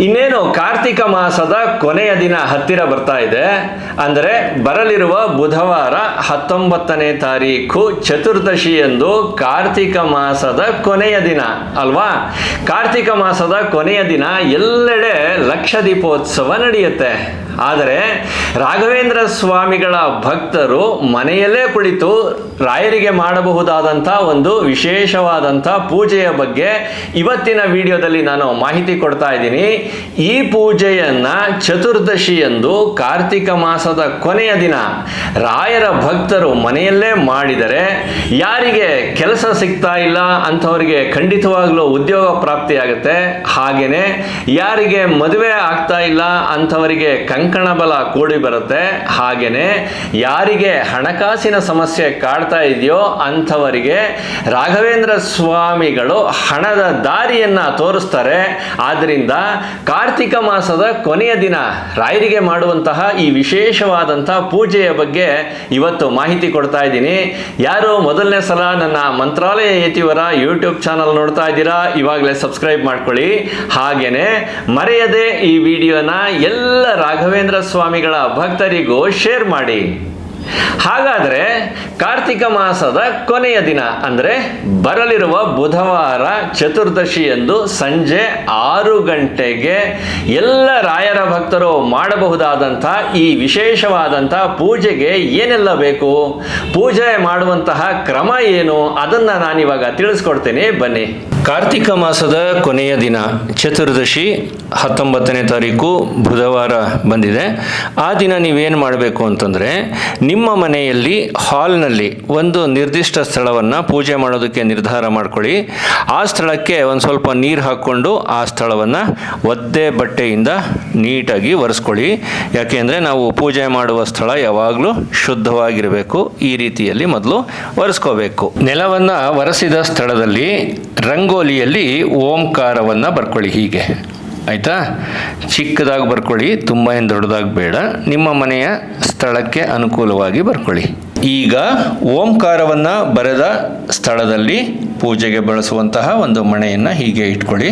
ಇನ್ನೇನು ಕಾರ್ತಿಕ ಮಾಸದ ಕೊನೆಯ ದಿನ ಹತ್ತಿರ ಬರ್ತಾ ಇದೆ. ಅಂದರೆ ಬರಲಿರುವ ಬುಧವಾರ ಹತ್ತೊಂಬತ್ತನೇ ತಾರೀಕು ಚತುರ್ದಶಿ ಎಂದು ಕಾರ್ತಿಕ ಮಾಸದ ಕೊನೆಯ ದಿನ, ಅಲ್ವಾ? ಕಾರ್ತಿಕ ಮಾಸದ ಕೊನೆಯ ದಿನ ಎಲ್ಲೆಡೆ ಲಕ್ಷ ದೀಪೋತ್ಸವ ನಡೆಯುತ್ತೆ. ಆದರೆ ರಾಘವೇಂದ್ರ ಸ್ವಾಮಿಗಳ ಭಕ್ತರು ಮನೆಯಲ್ಲೇ ಕುಳಿತು ರಾಯರಿಗೆ ಮಾಡಬಹುದಾದಂಥ ಒಂದು ವಿಶೇಷವಾದಂಥ ಪೂಜೆಯ ಬಗ್ಗೆ ಇವತ್ತಿನ ವಿಡಿಯೋದಲ್ಲಿ ನಾನು ಮಾಹಿತಿ ಕೊಡ್ತಾ ಇದ್ದೀನಿ. ಈ ಪೂಜೆಯನ್ನು ಚತುರ್ದಶಿ ಎಂದು ಕಾರ್ತಿಕ ಮಾಸದ ಕೊನೆಯ ದಿನ ರಾಯರ ಭಕ್ತರು ಮನೆಯಲ್ಲೇ ಮಾಡಿದರೆ ಯಾರಿಗೆ ಕೆಲಸ ಸಿಗ್ತಾ ಇಲ್ಲ ಅಂಥವರಿಗೆ ಖಂಡಿತವಾಗ್ಲೂ ಉದ್ಯೋಗ ಪ್ರಾಪ್ತಿಯಾಗುತ್ತೆ. ಹಾಗೆಯೇ ಯಾರಿಗೆ ಮದುವೆ ಆಗ್ತಾ ಇಲ್ಲ ಅಂಥವರಿಗೆ ಕಂಕಣ ಬಲ ಕೂಡಿ ಬರುತ್ತೆ. ಹಾಗೇನೆ ಯಾರಿಗೆ ಹಣಕಾಸಿನ ಸಮಸ್ಯೆ ಕಾಡ್ತಾ ಇದೆಯೋ ಅಂಥವರಿಗೆ ರಾಘವೇಂದ್ರ ಸ್ವಾಮಿಗಳು ಹಣದ ದಾರಿಯನ್ನ ತೋರಿಸ್ತಾರೆ. ಆದ್ದರಿಂದ ಕಾರ್ತಿಕ ಮಾಸದ ಕೊನೆಯ ದಿನ ರಾಯರಿಗೆ ಮಾಡುವಂತಹ ಈ ವಿಶೇಷವಾದಂತಹ ಪೂಜೆಯ ಬಗ್ಗೆ ಇವತ್ತು ಮಾಹಿತಿ ಕೊಡ್ತಾ ಇದ್ದೀನಿ. ಯಾರು ಮೊದಲನೇ ಸಲ ನನ್ನ ಮಂತ್ರಾಲಯ ಯತಿವರ ಯೂಟ್ಯೂಬ್ ಚಾನಲ್ ನೋಡ್ತಾ ಇದ್ದೀರಾ, ಇವಾಗಲೇ ಸಬ್ಸ್ಕ್ರೈಬ್ ಮಾಡ್ಕೊಳ್ಳಿ. ಹಾಗೇನೆ ಮರೆಯದೆ ಈ ವಿಡಿಯೋನ ಎಲ್ಲ ರಾಘವೇಂದ್ರ ಸ್ವಾಮಿಗಳ ಭಕ್ತರಿಗೂ ಶೇರ್ ಮಾಡಿ. ಹಾಗಾದರೆ ಕಾರ್ತಿಕ ಮಾಸದ ಕೊನೆಯ ದಿನ ಅಂದರೆ ಬರಲಿರುವ ಬುಧವಾರ ಚತುರ್ದಶಿಯಂದು ಸಂಜೆ ಆರು ಗಂಟೆಗೆ ಎಲ್ಲ ರಾಯರ ಭಕ್ತರು ಮಾಡಬಹುದಾದಂಥ ಈ ವಿಶೇಷವಾದಂಥ ಪೂಜೆಗೆ ಏನೆಲ್ಲ ಬೇಕು? ಪೂಜೆ ಮಾಡುವಂತಹ ಕ್ರಮ ಏನು? ಅದನ್ನು ನಾನಿವಾಗ ತಿಳಿಸ್ಕೊಡ್ತೇನೆ. ಬನ್ನಿ. ಕಾರ್ತಿಕ ಮಾಸದ ಕೊನೆಯ ದಿನ ಚತುರ್ದಶಿ ಹತ್ತೊಂಬತ್ತನೇ ತಾರೀಕು ಬುಧವಾರ ಬಂದಿದೆ. ಆ ದಿನ ನೀವೇನು ಮಾಡಬೇಕು ಅಂತಂದರೆ ನಿಮ್ಮ ಮನೆಯಲ್ಲಿ ಹಾಲ್ನಲ್ಲಿ ಒಂದು ನಿರ್ದಿಷ್ಟ ಸ್ಥಳವನ್ನು ಪೂಜೆ ಮಾಡೋದಕ್ಕೆ ನಿರ್ಧಾರ ಮಾಡ್ಕೊಳ್ಳಿ. ಆ ಸ್ಥಳಕ್ಕೆ ಒಂದು ಸ್ವಲ್ಪ ನೀರು ಹಾಕ್ಕೊಂಡು ಆ ಸ್ಥಳವನ್ನು ಒದ್ದೆ ಬಟ್ಟೆಯಿಂದ ನೀಟಾಗಿ ಒರೆಸ್ಕೊಳ್ಳಿ. ಯಾಕೆಂದರೆ ನಾವು ಪೂಜೆ ಮಾಡುವ ಸ್ಥಳ ಯಾವಾಗಲೂ ಶುದ್ಧವಾಗಿರಬೇಕು. ಈ ರೀತಿಯಲ್ಲಿ ಮೊದಲು ಒರೆಸ್ಕೋಬೇಕು. ನೆಲವನ್ನು ಒರೆಸಿದ ಸ್ಥಳದಲ್ಲಿ ರಂಗೋಲಿಯಲ್ಲಿ ಓಂಕಾರವನ್ನು ಬರ್ಕೊಳ್ಳಿ ಹೀಗೆ. ಆಯಿತಾ? ಚಿಕ್ಕದಾಗಿ ಬರ್ಕೊಳ್ಳಿ ತುಂಬ ಏನು ದೊಡ್ಡದಾಗಿ ಬೇಡ. ನಿಮ್ಮ ಮನೆಯ ಸ್ಥಳಕ್ಕೆ ಅನುಕೂಲವಾಗಿ ಬರ್ಕೊಳ್ಳಿ. ಈಗ ಓಂಕಾರವನ್ನು ಬರೆದ ಸ್ಥಳದಲ್ಲಿ ಪೂಜೆಗೆ ಬಳಸುವಂತಹ ಒಂದು ಮಣೆಯನ್ನು ಹೀಗೆ ಇಟ್ಕೊಳ್ಳಿ.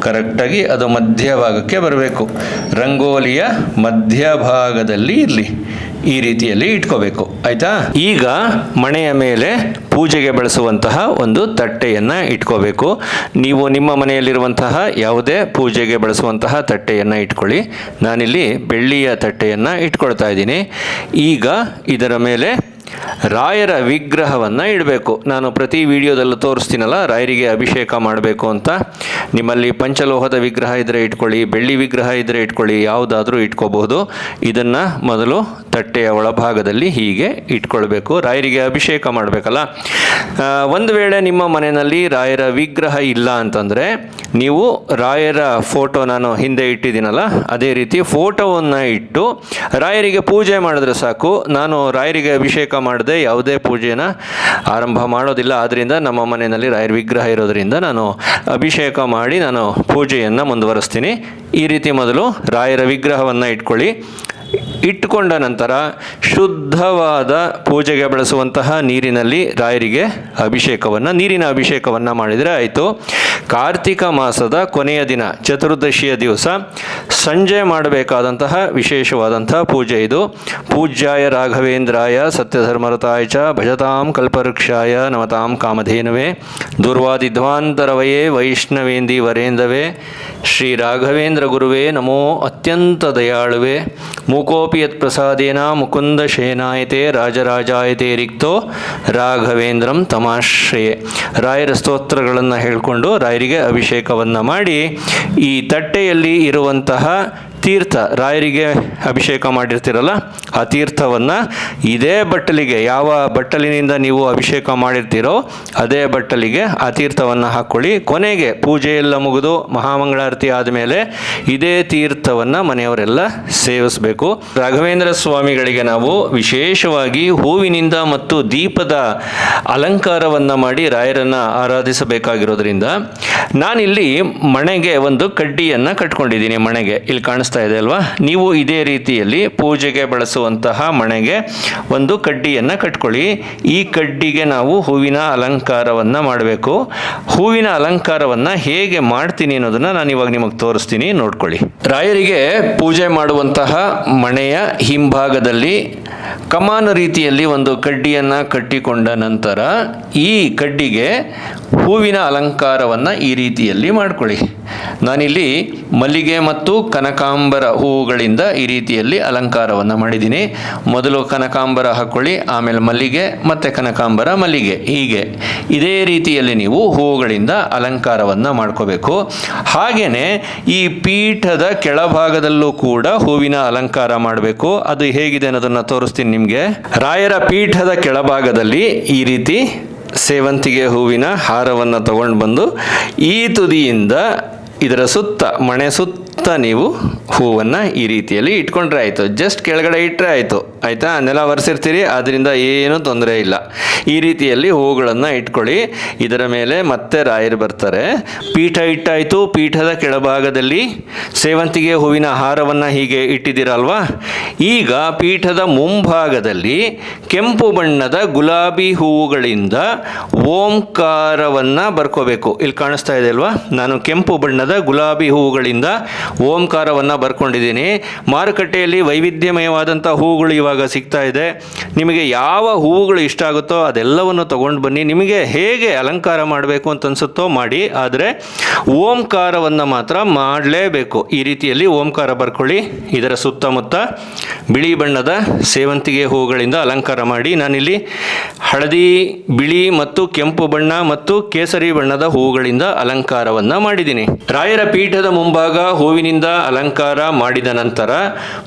ಕರೆಕ್ಟಾಗಿ ಅದು ಮಧ್ಯಭಾಗಕ್ಕೆ ಬರಬೇಕು. ರಂಗೋಲಿಯ ಮಧ್ಯಭಾಗದಲ್ಲಿ ಇರಲಿ. ಈ ರೀತಿಯಲ್ಲಿ ಇಟ್ಕೋಬೇಕು. ಆಯ್ತಾ? ಈಗ ಮಣೆಯ ಮೇಲೆ ಪೂಜೆಗೆ ಬಳಸುವಂತಹ ಒಂದು ತಟ್ಟೆಯನ್ನು ಇಟ್ಕೋಬೇಕು. ನೀವು ನಿಮ್ಮ ಮನೆಯಲ್ಲಿರುವಂತಹ ಯಾವುದೇ ಪೂಜೆಗೆ ಬಳಸುವಂತಹ ತಟ್ಟೆಯನ್ನು ಇಟ್ಕೊಳ್ಳಿ. ನಾನಿಲ್ಲಿ ಬೆಳ್ಳಿಯ ತಟ್ಟೆಯನ್ನು ಇಟ್ಕೊಳ್ತಾ ಇದ್ದೀನಿ. ಈಗ ಇದರ ಮೇಲೆ ರಾಯರ ವಿಗ್ರಹವನ್ನು ಇಡಬೇಕು. ನಾನು ಪ್ರತಿ ವಿಡಿಯೋದಲ್ಲೂ ತೋರಿಸ್ತೀನಲ್ಲ, ರಾಯರಿಗೆ ಅಭಿಷೇಕ ಮಾಡಬೇಕು ಅಂತ. ನಿಮ್ಮಲ್ಲಿ ಪಂಚಲೋಹದ ವಿಗ್ರಹ ಇದ್ದರೆ ಇಟ್ಕೊಳ್ಳಿ, ಬೆಳ್ಳಿ ವಿಗ್ರಹ ಇದ್ದರೆ ಇಟ್ಕೊಳ್ಳಿ, ಯಾವುದಾದ್ರೂ ಇಟ್ಕೋಬಹುದು. ಇದನ್ನು ಮೊದಲು ತಟ್ಟೆಯ ಒಳಭಾಗದಲ್ಲಿ ಹೀಗೆ ಇಟ್ಕೊಳ್ಬೇಕು. ರಾಯರಿಗೆ ಅಭಿಷೇಕ ಮಾಡಬೇಕಲ್ಲ. ಒಂದು ವೇಳೆ ನಿಮ್ಮ ಮನೆಯಲ್ಲಿ ರಾಯರ ವಿಗ್ರಹ ಇಲ್ಲ ಅಂತಂದರೆ, ನೀವು ರಾಯರ ಫೋಟೋ ನಾನು ಹಿಂದೆ ಇಟ್ಟಿದ್ದೀನಲ್ಲ, ಅದೇ ರೀತಿ ಫೋಟೋವನ್ನು ಇಟ್ಟು ರಾಯರಿಗೆ ಪೂಜೆ ಮಾಡಿದ್ರೆ ಸಾಕು. ನಾನು ರಾಯರಿಗೆ ಅಭಿಷೇಕ ಮಾಡದೆ ಯಾವುದೇ ಪೂಜೆನ ಆರಂಭ ಮಾಡೋದಿಲ್ಲ. ಆದ್ದರಿಂದ ನಮ್ಮ ಮನೆಯಲ್ಲಿ ರಾಯರ ವಿಗ್ರಹ ಇರೋದರಿಂದ ನಾನು ಅಭಿಷೇಕ ಮಾಡಿ ನಾನು ಪೂಜೆಯನ್ನು ಮುಂದುವರಿಸ್ತೀನಿ. ಈ ರೀತಿ ಮೊದಲು ರಾಯರ ವಿಗ್ರಹವನ್ನು ಇಟ್ಕೊಳ್ಳಿ. ಇಟ್ಟುಕೊಂಡ ನಂತರ ಶುದ್ಧವಾದ ಪೂಜೆಗೆ ಬಳಸುವಂತಹ ನೀರಿನಲ್ಲಿ ರಾಯರಿಗೆ ಅಭಿಷೇಕವನ್ನು, ನೀರಿನ ಅಭಿಷೇಕವನ್ನು ಮಾಡಿದರೆ ಆಯಿತು. ಕಾರ್ತಿಕ ಮಾಸದ ಕೊನೆಯ ದಿನ, ಚತುರ್ದಶಿಯ ದಿವಸ ಸಂಜೆ ಮಾಡಬೇಕಾದಂತಹ ವಿಶೇಷವಾದಂತಹ ಪೂಜೆ ಇದು. ಪೂಜ್ಯಾಯ ರಾಘವೇಂದ್ರಾಯ ಸತ್ಯಧರ್ಮರತಾಯ ಚ ಭಜತಾಂ ಕಲ್ಪವೃಕ್ಷಾಯ ನಮತಾಂ ಕಾಮಧೇನುವೆ. ದುರ್ವಾದಿಧ್ವಾಂತರವಯೇ ವೈಷ್ಣವೇಂದಿ ವರೇಂದವೇ ಶ್ರೀ ರಾಘವೇಂದ್ರ ಗುರುವೇ ನಮೋ ಅತ್ಯಂತ ದಯಾಳುವೆ. ಮೂಕೋಪಿ ಯತ್ ಪ್ರಸಾದೇನ ಮುಕುಂದ ಶೇನಾಯತೆ ರಾಜರಾಜಾಯತೆ ರಿಕ್ತೋ ರಾಘವೇಂದ್ರಂ ತಮಾಶ್ರಯೆ. ರಾಯರ ಸ್ತೋತ್ರಗಳನ್ನು ಹೇಳಿಕೊಂಡು ರಾಯರಿಗೆ ಅಭಿಷೇಕವನ್ನು ಮಾಡಿ ಈ ತಟ್ಟೆಯಲ್ಲಿ ಇರುವಂತಹ ತೀರ್ಥ, ರಾಯರಿಗೆ ಅಭಿಷೇಕ ಮಾಡಿರ್ತೀರಲ್ಲ, ಆ ತೀರ್ಥವನ್ನು ಇದೇ ಬಟ್ಟಲಿಗೆ ಯಾವ ಬಟ್ಟಲಿನಿಂದ ನೀವು ಅಭಿಷೇಕ ಮಾಡಿರ್ತೀರೋ, ಅದೇ ಬಟ್ಟಲಿಗೆ ಆ ತೀರ್ಥವನ್ನು ಹಾಕ್ಕೊಳ್ಳಿ. ಕೊನೆಗೆ ಪೂಜೆ ಎಲ್ಲ ಮುಗಿದು ಮಹಾಮಂಗಳಾರತಿ ಆದಮೇಲೆ ಇದೇ ತೀರ್ಥವನ್ನು ಮನೆಯವರೆಲ್ಲ ಸೇವಿಸಬೇಕು. ರಾಘವೇಂದ್ರ ಸ್ವಾಮಿಗಳಿಗೆ ನಾವು ವಿಶೇಷವಾಗಿ ಹೂವಿನಿಂದ ಮತ್ತು ದೀಪದ ಅಲಂಕಾರವನ್ನು ಮಾಡಿ ರಾಯರನ್ನು ಆರಾಧಿಸಬೇಕಾಗಿರೋದ್ರಿಂದ ನಾನಿಲ್ಲಿ ಮಣೆಗೆ ಒಂದು ಕಡ್ಡಿಯನ್ನು ಕಟ್ಕೊಂಡಿದ್ದೀನಿ ಮಣೆಗೆ. ಇಲ್ಲಿ ಕಾಣಿಸ್ತಾ ಇದೆ ಅಲ್ವಾ? ನೀವು ಇದೇ ರೀತಿಯಲ್ಲಿ ಪೂಜೆಗೆ ಬಳಸುವಂತಹ ಮಣೆಗೆ ಒಂದು ಕಡ್ಡಿಯನ್ನು ಕಟ್ಕೊಳ್ಳಿ. ಈ ಕಡ್ಡಿಗೆ ನಾವು ಹೂವಿನ ಅಲಂಕಾರವನ್ನು ಮಾಡಬೇಕು. ಹೂವಿನ ಅಲಂಕಾರವನ್ನು ಹೇಗೆ ಮಾಡ್ತೀನಿ ಅನ್ನೋದನ್ನು ನಾನು ಇವಾಗ ನಿಮಗೆ ತೋರಿಸ್ತೀನಿ, ನೋಡ್ಕೊಳ್ಳಿ. ರಾಯರಿಗೆ ಪೂಜೆ ಮಾಡುವಂತಹ ಮಣೆಯ ಹಿಂಭಾಗದಲ್ಲಿ ಕಮಾನು ರೀತಿಯಲ್ಲಿ ಒಂದು ಕಡ್ಡಿಯನ್ನು ಕಟ್ಟಿಕೊಂಡ ನಂತರ ಈ ಕಡ್ಡಿಗೆ ಹೂವಿನ ಅಲಂಕಾರವನ್ನು ಈ ರೀತಿಯಲ್ಲಿ ಮಾಡ್ಕೊಳ್ಳಿ. ನಾನಿಲ್ಲಿ ಮಲ್ಲಿಗೆ ಮತ್ತು ಕನಕಾಂಬರ ಹೂವುಗಳಿಂದ ಈ ರೀತಿಯಲ್ಲಿ ಅಲಂಕಾರವನ್ನು ಮಾಡಿದ್ದೀನಿ. ಮೊದಲು ಕನಕಾಂಬರ ಹಾಕ್ಕೊಳ್ಳಿ ಆಮೇಲೆ ಮಲ್ಲಿಗೆ ಮತ್ತು ಕನಕಾಂಬರ ಮಲ್ಲಿಗೆ. ಹೀಗೆ ಇದೇ ರೀತಿಯಲ್ಲಿ ನೀವು ಹೂವುಗಳಿಂದ ಅಲಂಕಾರವನ್ನು ಮಾಡ್ಕೋಬೇಕು. ಹಾಗೆಯೇ ಈ ಪೀಠದ ಕೆಳಭಾಗದಲ್ಲೂ ಕೂಡ ಹೂವಿನ ಅಲಂಕಾರ ಮಾಡಬೇಕು. ಅದು ಹೇಗಿದೆ ಅನ್ನೋದನ್ನು ತೋರಿಸ್ತೀನಿ ನಿಮಗೆ. ರಾಯರ ಪೀಠದ ಕೆಳಭಾಗದಲ್ಲಿ ಈ ರೀತಿ ಸೇವಂತಿಗೆ ಹೂವಿನ ಹಾರವನ್ನು ತಗೊಂಡು ಬಂದು ಈ ತುದಿಯಿಂದ ಇದರ ಸುತ್ತ ಮಣೆ ಸುತ್ತ ನೀವು ಹೂವನ್ನು ಈ ರೀತಿಯಲ್ಲಿ ಇಟ್ಕೊಂಡ್ರೆ ಆಯಿತು. ಜಸ್ಟ್ ಕೆಳಗಡೆ ಇಟ್ಟರೆ ಆಯಿತು. ಆಯಿತಾ? ನೆಲ ಒರೆಸಿರ್ತೀರಿ ಅದರಿಂದ ಏನೂ ತೊಂದರೆ ಇಲ್ಲ. ಈ ರೀತಿಯಲ್ಲಿ ಹೂಗಳನ್ನು ಇಟ್ಕೊಳ್ಳಿ. ಇದರ ಮೇಲೆ ಮತ್ತೆ ರಾಯರು ಬರ್ತಾರೆ. ಪೀಠ ಇಟ್ಟಾಯಿತು. ಪೀಠದ ಕೆಳಭಾಗದಲ್ಲಿ ಸೇವಂತಿಗೆ ಹೂವಿನ ಹಾರವನ್ನು ಹೀಗೆ ಇಟ್ಟಿದ್ದೀರಲ್ವಾ? ಈಗ ಪೀಠದ ಮುಂಭಾಗದಲ್ಲಿ ಕೆಂಪು ಬಣ್ಣದ ಗುಲಾಬಿ ಹೂವುಗಳಿಂದ ಓಂಕಾರವನ್ನು ಬರ್ಕೋಬೇಕು. ಇಲ್ಲಿ ಕಾಣಿಸ್ತಾ ಇದೆ ಅಲ್ವಾ? ನಾನು ಕೆಂಪು ಬಣ್ಣದ ಗುಲಾಬಿ ಹೂವುಗಳಿಂದ ಓಂಕಾರವನ್ನು ಬರ್ಕೊಂಡಿದ್ದೀನಿ. ಮಾರುಕಟ್ಟೆಯಲ್ಲಿ ವೈವಿಧ್ಯಮಯವಾದಂಥ ಹೂವುಗಳು ಇವಾಗ ಸಿಗ್ತಾ ಇದೆ. ನಿಮಗೆ ಯಾವ ಹೂವುಗಳು ಇಷ್ಟ ಆಗುತ್ತೋ ಅದೆಲ್ಲವನ್ನು ತೊಗೊಂಡು ಬನ್ನಿ. ನಿಮಗೆ ಹೇಗೆ ಅಲಂಕಾರ ಮಾಡಬೇಕು ಅಂತ ಅನಿಸುತ್ತೋ ಮಾಡಿ. ಆದರೆ ಓಂಕಾರವನ್ನು ಮಾತ್ರ ಮಾಡಲೇಬೇಕು. ಈ ರೀತಿಯಲ್ಲಿ ಓಂಕಾರ ಬರ್ಕೊಳ್ಳಿ. ಇದರ ಸುತ್ತಮುತ್ತ ಬಿಳಿ ಬಣ್ಣದ ಸೇವಂತಿಗೆ ಹೂಗಳಿಂದ ಅಲಂಕಾರ ಮಾಡಿ. ನಾನಿಲ್ಲಿ ಹಳದಿ, ಬಿಳಿ ಮತ್ತು ಕೆಂಪು ಬಣ್ಣ ಮತ್ತು ಕೇಸರಿ ಬಣ್ಣದ ಹೂಗಳಿಂದ ಅಲಂಕಾರವನ್ನು ಮಾಡಿದ್ದೀನಿ. ರಾಯರ ಪೀಠದ ಮುಂಭಾಗ ಹೂವಿನಿಂದ ಅಲಂಕಾರ ಮಾಡಿದ ನಂತರ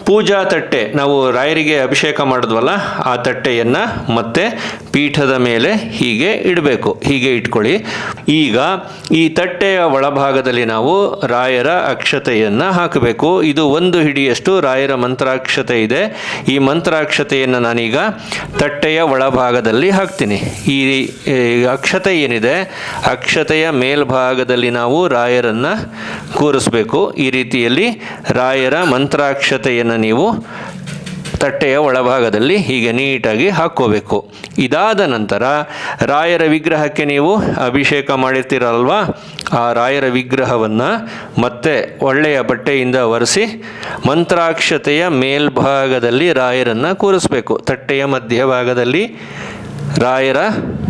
ಪೂಜಾ ತಟ್ಟೆ, ನಾವು ರಾಯರಿಗೆ ಅಭಿಷೇಕ ಮಾಡಿದ್ವಲ್ಲ, ಆ ತಟ್ಟೆಯನ್ನು ಮತ್ತೆ ಪೀಠದ ಮೇಲೆ ಹೀಗೆ ಇಡಬೇಕು, ಹೀಗೆ ಇಟ್ಕೊಳ್ಳಿ. ಈಗ ಈ ತಟ್ಟೆಯ ಒಳಭಾಗದಲ್ಲಿ ನಾವು ರಾಯರ ಅಕ್ಷತೆಯನ್ನು ಹಾಕಬೇಕು. ಇದು ಒಂದು ಹಿಡಿಯಷ್ಟು ರಾಯರ ಮಂತ್ರಾಕ್ಷತೆ ಇದೆ. ಈ ಮಂತ್ರಾಕ್ಷತೆಯನ್ನು ನಾನೀಗ ತಟ್ಟೆಯ ಒಳಭಾಗದಲ್ಲಿ ಹಾಕ್ತೀನಿ. ಈ ಅಕ್ಷತೆ ಏನಿದೆ? ಅಕ್ಷತೆಯ ಮೇಲ್ಭಾಗದಲ್ಲಿ ನಾವು ರಾಯರನ್ನು ಕೂರಿಸ್ಬೇಕು. ಈ ರೀತಿಯಲ್ಲಿ ರಾಯರ ಮಂತ್ರಾಕ್ಷತೆಯನ್ನು ನೀವು ತಟ್ಟೆಯ ಒಳಭಾಗದಲ್ಲಿ ಹೀಗೆ ನೀಟಾಗಿ ಹಾಕ್ಕೋಬೇಕು. ಇದಾದ ನಂತರ ರಾಯರ ವಿಗ್ರಹಕ್ಕೆ ನೀವು ಅಭಿಷೇಕ ಮಾಡಿರ್ತೀರಲ್ವಾ? ಆ ರಾಯರ ವಿಗ್ರಹವನ್ನು ಮತ್ತೆ ಒಳ್ಳೆಯ ಬಟ್ಟೆಯಿಂದ ಒರೆಸಿ ಮಂತ್ರಾಕ್ಷತೆಯ ಮೇಲ್ಭಾಗದಲ್ಲಿ ರಾಯರನ್ನು ಕೂರಿಸ್ಬೇಕು. ತಟ್ಟೆಯ ಮಧ್ಯಭಾಗದಲ್ಲಿ ರಾಯರ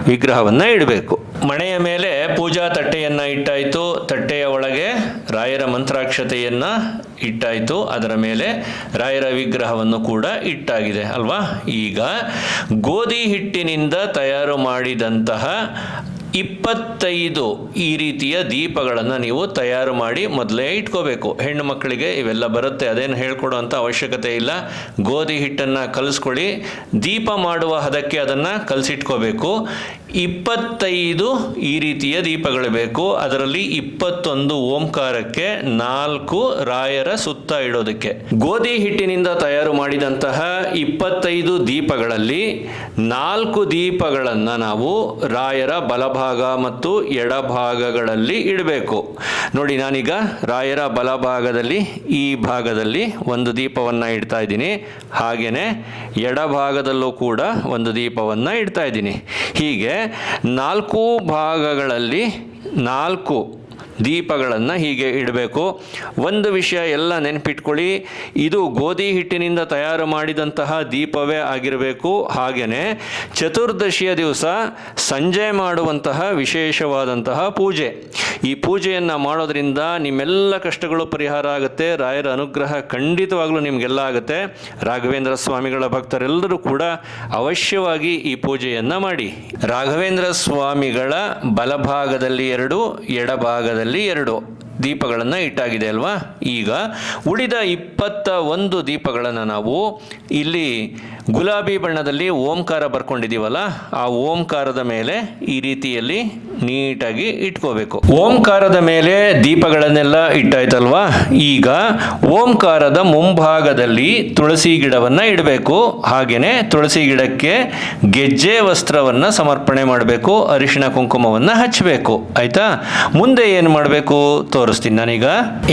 ವಿಗ್ರಹವನ್ನು ಇಡಬೇಕು. ಮಣೆಯ ಮೇಲೆ ಪೂಜಾ ತಟ್ಟೆಯನ್ನು ಇಟ್ಟಾಯಿತು. ತಟ್ಟೆಯ ಒಳಗೆ ರಾಯರ ಮಂತ್ರಾಕ್ಷತೆಯನ್ನು ಇಟ್ಟಾಯಿತು. ಅದರ ಮೇಲೆ ರಾಯರ ವಿಗ್ರಹವನ್ನು ಕೂಡ ಇಟ್ಟಾಗಿದೆ, ಅಲ್ವಾ? ಈಗ ಗೋಧಿ ಹಿಟ್ಟಿನಿಂದ ತಯಾರು ಮಾಡಿದಂತಹ ಇಪ್ಪತ್ತೈದು ಈ ರೀತಿಯ ದೀಪಗಳನ್ನು ನೀವು ತಯಾರು ಮಾಡಿ ಮೊದಲೇ ಇಟ್ಕೋಬೇಕು. ಹೆಣ್ಣು ಮಕ್ಕಳಿಗೆ ಇವೆಲ್ಲ ಬರುತ್ತೆ, ಅದೇನು ಹೇಳ್ಕೊಡೋ ಅಂಥ ಅವಶ್ಯಕತೆ ಇಲ್ಲ. ಗೋಧಿ ಹಿಟ್ಟನ್ನು ಕಲಿಸ್ಕೊಳ್ಳಿ. ದೀಪ ಮಾಡುವ ಹದಕ್ಕೆ ಅದನ್ನು ಕಲಸಿಟ್ಕೋಬೇಕು. ಇಪ್ಪತ್ತೈದು ಈ ರೀತಿಯ ದೀಪಗಳು ಬೇಕು. ಅದರಲ್ಲಿ ಇಪ್ಪತ್ತೊಂದು ಓಂಕಾರಕ್ಕೆ ನಾಲ್ಕು ರಾಯರ ಸುತ್ತ ಇಡೋದಕ್ಕೆ. ಗೋಧಿ ಹಿಟ್ಟಿನಿಂದ ತಯಾರು ಮಾಡಿದಂತಹ ಇಪ್ಪತ್ತೈದು ದೀಪಗಳಲ್ಲಿ ನಾಲ್ಕು ದೀಪಗಳನ್ನು ನಾವು ರಾಯರ ಬಲಭಾಗ ಮತ್ತು ಎಡಭಾಗಗಳಲ್ಲಿ ಇಡಬೇಕು. ನೋಡಿ, ನಾನೀಗ ರಾಯರ ಬಲಭಾಗದಲ್ಲಿ ಈ ಭಾಗದಲ್ಲಿ ಒಂದು ದೀಪವನ್ನು ಇಡ್ತಾ ಇದ್ದೀನಿ. ಹಾಗೆಯೇ ಎಡಭಾಗದಲ್ಲೂ ಕೂಡ ಒಂದು ದೀಪವನ್ನು ಇಡ್ತಾ ಇದ್ದೀನಿ. ಹೀಗೆ ನಾಲ್ಕು ಭಾಗಗಳಲ್ಲಿ ನಾಲ್ಕು ದೀಪಗಳನ್ನು ಹೀಗೆ ಇಡಬೇಕು. ಒಂದು ವಿಷಯ ಎಲ್ಲ ನೆನಪಿಟ್ಕೊಳ್ಳಿ. ಇದು ಗೋಧಿ ಹಿಟ್ಟಿನಿಂದ ತಯಾರು ಮಾಡಿದಂತಹ ದೀಪವೇ ಆಗಿರಬೇಕು. ಹಾಗೆಯೇ ಚತುರ್ದಶಿಯ ದಿವಸ ಸಂಜೆ ಮಾಡುವಂತಹ ವಿಶೇಷವಾದಂತಹ ಪೂಜೆ. ಈ ಪೂಜೆಯನ್ನು ಮಾಡೋದರಿಂದ ನಿಮ್ಮೆಲ್ಲ ಕಷ್ಟಗಳು ಪರಿಹಾರ ಆಗುತ್ತೆ. ರಾಯರ ಅನುಗ್ರಹ ಖಂಡಿತವಾಗಲೂ ನಿಮಗೆಲ್ಲ ಆಗುತ್ತೆ. ರಾಘವೇಂದ್ರ ಸ್ವಾಮಿಗಳ ಭಕ್ತರೆಲ್ಲರೂ ಕೂಡ ಅವಶ್ಯವಾಗಿ ಈ ಪೂಜೆಯನ್ನು ಮಾಡಿ. ರಾಘವೇಂದ್ರ ಸ್ವಾಮಿಗಳ ಬಲಭಾಗದಲ್ಲಿ ಎರಡು, ಎಡಭಾಗದಲ್ಲಿ ಎರಡು ದೀಪಗಳನ್ನು ಇಟ್ಟಾಗಿದೆ ಅಲ್ವಾ? ಈಗ ಉಳಿದ ಇಪ್ಪತ್ತ ಒಂದು ದೀಪಗಳನ್ನು ನಾವು ಇಲ್ಲಿ ಗುಲಾಬಿ ಬಣ್ಣದಲ್ಲಿ ಓಂಕಾರ ಬರ್ಕೊಂಡಿದ್ದೀವಲ್ಲ ಆ ಓಂಕಾರದ ಮೇಲೆ ಈ ರೀತಿಯಲ್ಲಿ ನೀಟಾಗಿ ಇಟ್ಕೋಬೇಕು. ಓಂಕಾರದ ಮೇಲೆ ದೀಪಗಳನ್ನೆಲ್ಲ ಇಟ್ಟಾಯ್ತಲ್ವಾ? ಈಗ ಓಂಕಾರದ ಮುಂಭಾಗದಲ್ಲಿ ತುಳಸಿ ಗಿಡವನ್ನು ಇಡಬೇಕು. ಹಾಗೆಯೇ ತುಳಸಿ ಗಿಡಕ್ಕೆ ಗೆಜ್ಜೆ ವಸ್ತ್ರವನ್ನು ಸಮರ್ಪಣೆ ಮಾಡಬೇಕು, ಅರಿಶಿಣ ಕುಂಕುಮವನ್ನು ಹಚ್ಚಬೇಕು ಆಯ್ತಾ? ಮುಂದೆ ಏನು ಮಾಡಬೇಕು? ತೋರಿಸ್ತೀನಿ ನಾನೀಗ.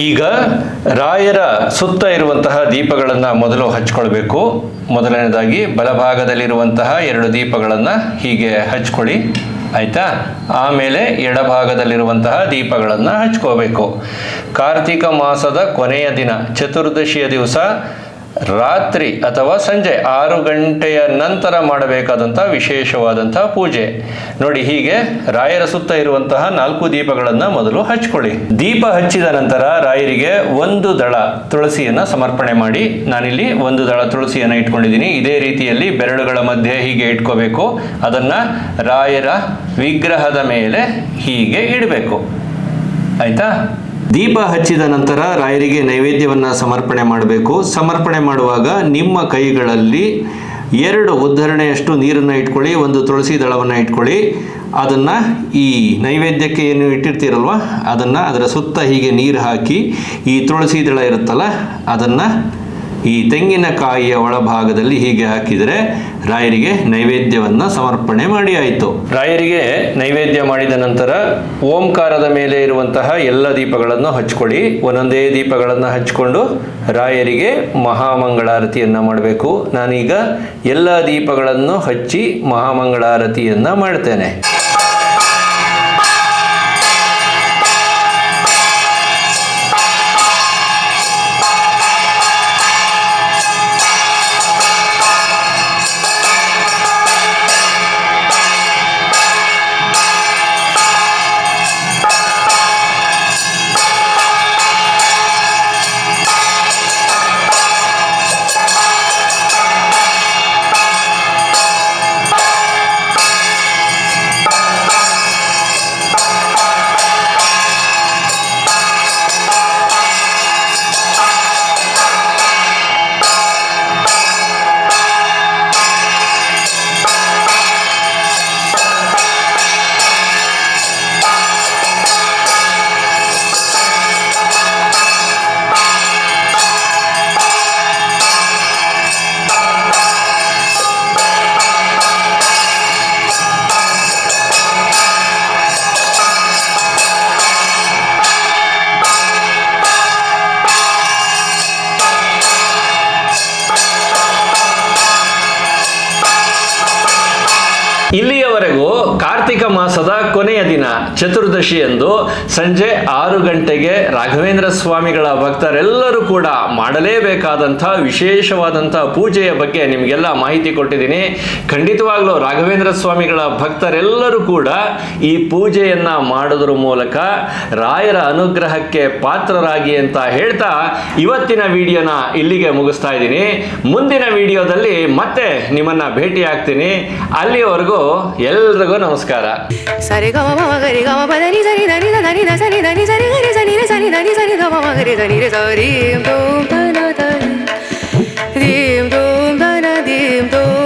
ಈಗ ರಾಯರ ಸುತ್ತ ಇರುವಂತಹ ದೀಪಗಳನ್ನು ಮೊದಲು ಹಚ್ಕೊಳ್ಬೇಕು. ಮೊದಲನೇದಾಗಿ ಬಲಭಾಗದಲ್ಲಿರುವಂತಹ ಎರಡು ದೀಪಗಳನ್ನು ಹೀಗೆ ಹಚ್ಕೊಳ್ಳಿ, ಆಯ್ತಾ? ಆಮೇಲೆ ಎಡಭಾಗದಲ್ಲಿರುವಂತಹ ದೀಪಗಳನ್ನು ಹಚ್ಕೋಬೇಕು. ಕಾರ್ತಿಕ ಮಾಸದ ಕೊನೆಯ ದಿನ, ಚತುರ್ದಶಿಯ ದಿವಸ ರಾತ್ರಿ ಅಥವಾ ಸಂಜೆ ಆರು ಗಂಟೆಯ ನಂತರ ಮಾಡಬೇಕಾದಂಥ ವಿಶೇಷವಾದಂತಹ ಪೂಜೆ. ನೋಡಿ, ಹೀಗೆ ರಾಯರ ಸುತ್ತ ಇರುವಂತಹ ನಾಲ್ಕು ದೀಪಗಳನ್ನು ಮೊದಲು ಹಚ್ಕೊಳ್ಳಿ. ದೀಪ ಹಚ್ಚಿದ ನಂತರ ರಾಯರಿಗೆ ಒಂದು ದಳ ತುಳಸಿಯನ್ನು ಸಮರ್ಪಣೆ ಮಾಡಿ, ನಾನಿಲ್ಲಿ ಒಂದು ದಳ ತುಳಸಿಯನ್ನು ಇಟ್ಕೊಂಡಿದ್ದೀನಿ. ಇದೇ ರೀತಿಯಲ್ಲಿ ಬೆರಳುಗಳ ಮಧ್ಯೆ ಹೀಗೆ ಇಟ್ಕೋಬೇಕು. ಅದನ್ನು ರಾಯರ ವಿಗ್ರಹದ ಮೇಲೆ ಹೀಗೆ ಇಡಬೇಕು. ಆಯ್ತಾ? ದೀಪ ಹಚ್ಚಿದ ನಂತರ ರಾಯರಿಗೆ ನೈವೇದ್ಯವನ್ನು ಸಮರ್ಪಣೆ ಮಾಡಬೇಕು. ಸಮರ್ಪಣೆ ಮಾಡುವಾಗ ನಿಮ್ಮ ಕೈಗಳಲ್ಲಿ ಎರಡು ಉದ್ಧರಣೆಯಷ್ಟು ನೀರನ್ನು ಇಟ್ಕೊಳ್ಳಿ, ಒಂದು ತುಳಸಿ ದಳವನ್ನು ಇಟ್ಕೊಳ್ಳಿ. ಅದನ್ನು ಈ ನೈವೇದ್ಯಕ್ಕೆ ಏನು ಇಟ್ಟಿರ್ತೀರಲ್ವ, ಅದನ್ನು ಅದರ ಸುತ್ತ ಹೀಗೆ ನೀರು ಹಾಕಿ, ಈ ತುಳಸಿ ದಳ ಇರುತ್ತಲ್ಲ, ಅದನ್ನು ಈ ತೆಂಗಿನಕಾಯಿಯ ಒಳಭಾಗದಲ್ಲಿ ಹೀಗೆ ಹಾಕಿದರೆ ರಾಯರಿಗೆ ನೈವೇದ್ಯವನ್ನು ಸಮರ್ಪಣೆ ಮಾಡಿ ಆಯಿತು. ರಾಯರಿಗೆ ನೈವೇದ್ಯ ಮಾಡಿದ ನಂತರ ಓಂಕಾರದ ಮೇಲೆ ಇರುವಂತಹ ಎಲ್ಲ ದೀಪಗಳನ್ನು ಹಚ್ಕೊಳ್ಳಿ. ಒಂದೊಂದೇ ದೀಪಗಳನ್ನು ಹಚ್ಕೊಂಡು ರಾಯರಿಗೆ ಮಹಾಮಂಗಳಾರತಿಯನ್ನು ಮಾಡಬೇಕು. ನಾನೀಗ ಎಲ್ಲ ದೀಪಗಳನ್ನು ಹಚ್ಚಿ ಮಹಾಮಂಗಳಾರತಿಯನ್ನು ಮಾಡ್ತೇನೆ. ಇಲ್ಲಿ ಕಾರ್ತಿಕ ಮಾಸದ ಕೊನೆಯ ದಿನ, ಚತುರ್ದಶಿ ಎಂದು ಸಂಜೆ ಆರು ಗಂಟೆಗೆ ರಾಘವೇಂದ್ರ ಸ್ವಾಮಿಗಳ ಭಕ್ತರೆಲ್ಲರೂ ಕೂಡ ಮಾಡಲೇಬೇಕಾದಂಥ ವಿಶೇಷವಾದಂಥ ಪೂಜೆಯ ಬಗ್ಗೆ ನಿಮಗೆಲ್ಲ ಮಾಹಿತಿ ಕೊಟ್ಟಿದ್ದೀನಿ. ಖಂಡಿತವಾಗ್ಲೂ ರಾಘವೇಂದ್ರ ಸ್ವಾಮಿಗಳ ಭಕ್ತರೆಲ್ಲರೂ ಕೂಡ ಈ ಪೂಜೆಯನ್ನ ಮಾಡೋದ್ರ ಮೂಲಕ ರಾಯರ ಅನುಗ್ರಹಕ್ಕೆ ಪಾತ್ರರಾಗಿ ಅಂತ ಹೇಳ್ತಾ ಇವತ್ತಿನ ವಿಡಿಯೋನ ಇಲ್ಲಿಗೆ ಮುಗಿಸ್ತಾ ಇದ್ದೀನಿ. ಮುಂದಿನ ವಿಡಿಯೋದಲ್ಲಿ ಮತ್ತೆ ನಿಮ್ಮನ್ನ ಭೇಟಿ ಆಗ್ತೀನಿ ಅಲ್ಲಿವರೆಗೂ ಎಲ್ರಿಗೂ ನಮಸ್ಕಾರ ಸರಿ ಗಮ ಮಮ ಗರಿ ಗಮ ಪದ ನಿ ಸರಿ ನಿ ದ ನಿ ದ ಸರಿ ದ ನಿ ಸರಿ ಗರಿ ಸರಿ ರೆ ಸರಿ ದ ನಿ ಸರಿ ದ ಮಮ ಗರಿ ದ ನಿ ರೆ ಸರಿ ದೂಂ ದ ನ ದ ದೀಂ ದೂಂ ದ ನ ದೀಂ ದೂಂ